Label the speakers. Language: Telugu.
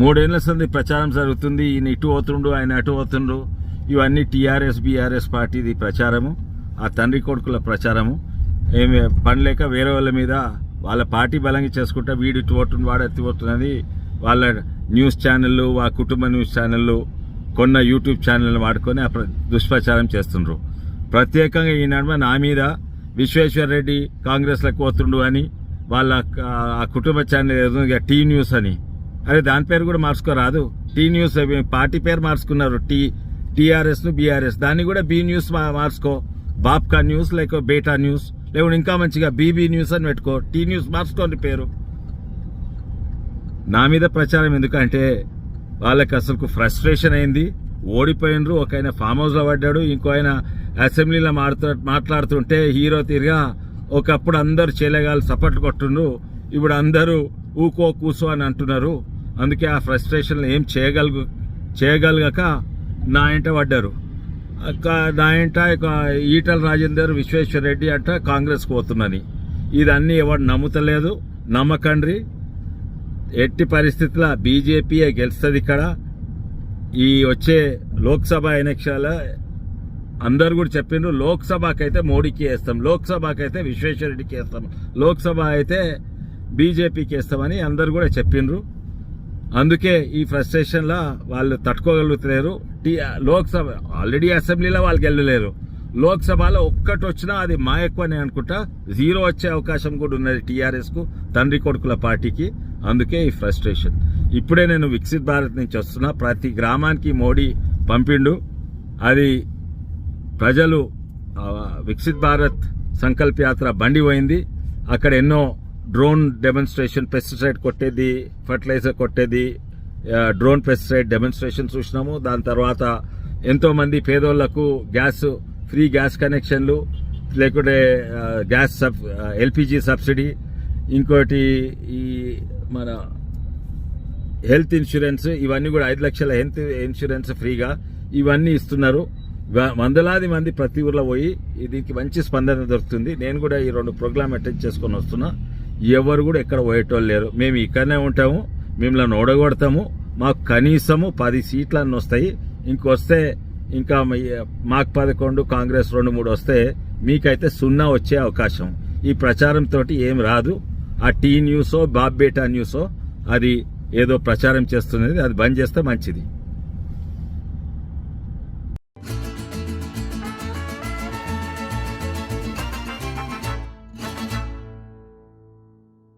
Speaker 1: మూడేళ్ళ సంది ప్రచారం జరుగుతుంది. ఈయన ఇటు పోతుండు ఆయన అటు పోతుండు. ఇవన్నీ టీఆర్ఎస్ బీఆర్ఎస్ పార్టీది ప్రచారము ఆ తండ్రి కొడుకుల ప్రచారము. ఏమి పనిలేక వేరే వాళ్ళ మీద వాళ్ళ పార్టీ బలంగా చేసుకుంటా వీడు ఇటు పోతుండు వాడు ఎత్తి పోతున్నది. వాళ్ళ న్యూస్ ఛానళ్ళు వాళ్ళ కుటుంబ న్యూస్ ఛానళ్ళు కొన్న యూట్యూబ్ ఛానల్ వాడుకొని ఆ దుష్ప్రచారం చేస్తుండ్రు. ప్రత్యేకంగా ఈ నడుమ నా మీద విశ్వేశ్వర్ రెడ్డి కాంగ్రెస్లకు పోతుండు అని వాళ్ళ ఆ కుటుంబ ఛానల్ ఏదో టీ న్యూస్ అని అరే దాని పేరు కూడా మార్చుకోరాదు. టీ న్యూస్ పార్టీ పేరు మార్చుకున్నారు. టీ టీఆర్ఎస్ను బీఆర్ఎస్. దాన్ని కూడా బీ న్యూస్ మా- మార్చుకో. బాప్కా న్యూస్ లేక బేటా న్యూస్ లేకుంటే ఇంకా మంచిగా బీబీ న్యూస్ అని పెట్టుకో. టీ న్యూస్ మార్చుకోండి పేరు. నా మీద ప్రచారం ఎందుకంటే వాళ్ళకి అసలు ఫ్రస్ట్రేషన్ అయింది. ఓడిపోయినరు. ఒక ఆయన ఫామ్ హౌస్లో పడ్డాడు. ఇంకో ఆయన అసెంబ్లీలో మాడుతూ మాట్లాడుతుంటే హీరో తిరిగా ఒకప్పుడు అందరు చెలగాలు సపోర్ట్ కొట్టుండ్రు. ఇప్పుడు అందరూ ఊకో కూసో అని అంటున్నారు. అందుకే ఆ ఫ్రస్ట్రేషన్ ఏం చేయగలుగు చేయగలగక నా ఇంట పడ్డారు. అక్క నా ఇంట ఈటల రాజేందర్ విశ్వేశ్వర రెడ్డి అంట కాంగ్రెస్ పోతున్నని ఇదన్నీ ఎవరు నమ్ముతలేదు నమ్మకండ్రి. ఎట్టి పరిస్థితుల్లో బీజేపీయే గెలుస్తుంది ఇక్కడ. ఈ వచ్చే లోక్సభ ఎన్నికల అందరు కూడా చెప్పిండ్రు లోక్సభకి అయితే మోడీకి వేస్తాం లోక్సభకి అయితే విశ్వేశ్వరరెడ్డికి వేస్తాం లోక్సభ అయితే బీజేపీకి వేస్తామని అందరు కూడా చెప్పిండ్రు. అందుకే ఈ ఫ్రస్ట్రేషన్లో వాళ్ళు తట్టుకోగలుగుతలేరు. టీ- లోక్సభ ఆల్రెడీ అసెంబ్లీలో వాళ్ళు గెలలేరు లోక్సభలో ఒక్కటి వచ్చినా అది మా ఎక్కువనే అనుకుంటా. జీరో వచ్చే అవకాశం కూడా ఉన్నది టీఆర్ఎస్కు తండ్రి కొడుకుల పార్టీకి. అందుకే ఈ ఫ్రస్ట్రేషన్ ఇప్పుడే నేను వికసిత్ భారత్ నుంచి వస్తున్నా. ప్రతి గ్రామానికి మోడీ పంపిండు. అది ప్రజలు వికసిత్ భారత్ సంకల్ప యాత్ర బండి పోయింది. అక్కడ ఎన్నో డ్రోన్ డెమోన్స్ట్రేషన్ పెస్టిసైడ్ కొట్టేది ఫర్టిలైజర్ కొట్టేది డ్రోన్ పెస్టిసైడ్ డెమోన్స్ట్రేషన్ చూసినాము. దాని తర్వాత ఎంతోమంది పేదోళ్ళకు గ్యాస్ ఫ్రీ గ్యాస్ కనెక్షన్లు లేకుంటే గ్యాస్ సబ్ ఎల్పిజి సబ్సిడీ ఇంకోటి ఈ మన హెల్త్ ఇన్సూరెన్స్ ఇవన్నీ కూడా ఐదు లక్షల హెల్త్ ఇన్సూరెన్స్ ఫ్రీగా ఇవన్నీ ఇస్తున్నారు. వందలాది మంది ప్రతి ఊర్లో పోయి దీనికి మంచి స్పందన దొరుకుతుంది. నేను కూడా ఈ రెండు ప్రోగ్రామ్ అటెండ్ చేసుకొని వస్తున్నా. ఎవరు కూడా ఎక్కడ పోయేటోళ్ళు లేరు. మేము ఇక్కడనే ఉంటాము మిమ్మల్ని ఓడగొడతాము మాకు కనీసము పది సీట్లన్నీ వస్తాయి. ఇంకొస్తే ఇంకా మాకు పదకొండు కాంగ్రెస్ రెండు మూడు వస్తే మీకైతే సున్నా వచ్చే అవకాశం. ఈ ప్రచారంతో ఏం రాదు. ఆ టీ న్యూసో బాబ్బేటా న్యూసో అది ఏదో ప్రచారం చేస్తున్నది అది బంద్ చేస్తే మంచిది.